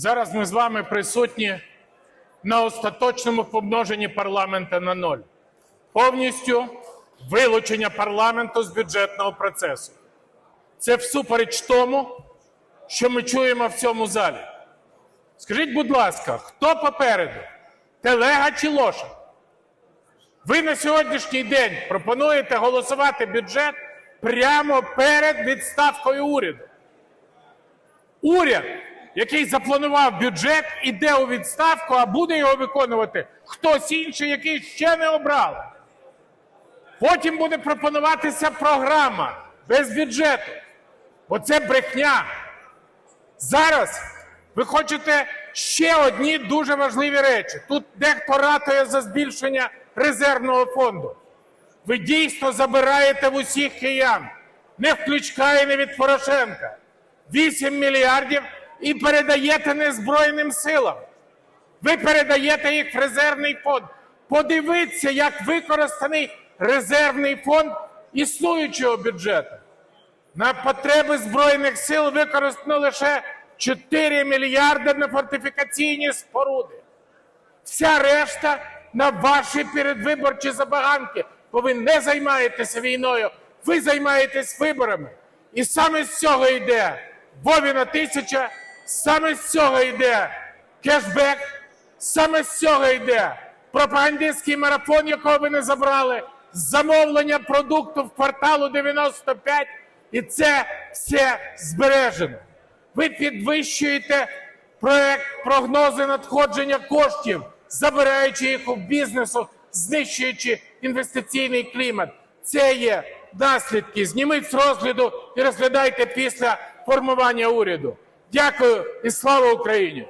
Зараз ми з вами присутні на остаточному помноженні парламента на ноль. Повністю вилучення парламенту з бюджетного процесу. Це всупереч тому, що ми чуємо в цьому залі. Скажіть, будь ласка, хто попереду? Телега чи лошадь? Ви на сьогоднішній день пропонуєте голосувати бюджет прямо перед відставкою уряду. Уряд, який запланував бюджет, іде у відставку, а буде його виконувати хтось інший, який ще не обрали. Потім буде пропонуватися програма без бюджету. Оце брехня. Зараз ви хочете ще одні дуже важливі речі. Тут дехто ратує за збільшення резервного фонду. Ви дійсно забираєте в усіх киян, не в Кличка і не від Порошенка. 8 мільярдів і передаєте незбройним силам. Ви передаєте їх в резервний фонд. Подивіться, як використаний резервний фонд існуючого бюджету. На потреби Збройних сил використано лише 4 мільярди на фортифікаційні споруди. Вся решта на ваші передвиборчі забаганки. Бо ви не займаєтеся війною, ви займаєтесь виборами. І саме з цього йде Вовіна тисяча, саме з цього йде кешбек, саме з цього йде пропагандистський марафон, якого ви не забрали, замовлення продукту в кварталу 95, і це все збережено. Ви підвищуєте проект прогнози надходження коштів, забираючи їх у бізнесу, знищуючи інвестиційний клімат. Це є наслідки. Зніміть з розгляду і розглядайте після формування уряду. Дякую і слава Україні!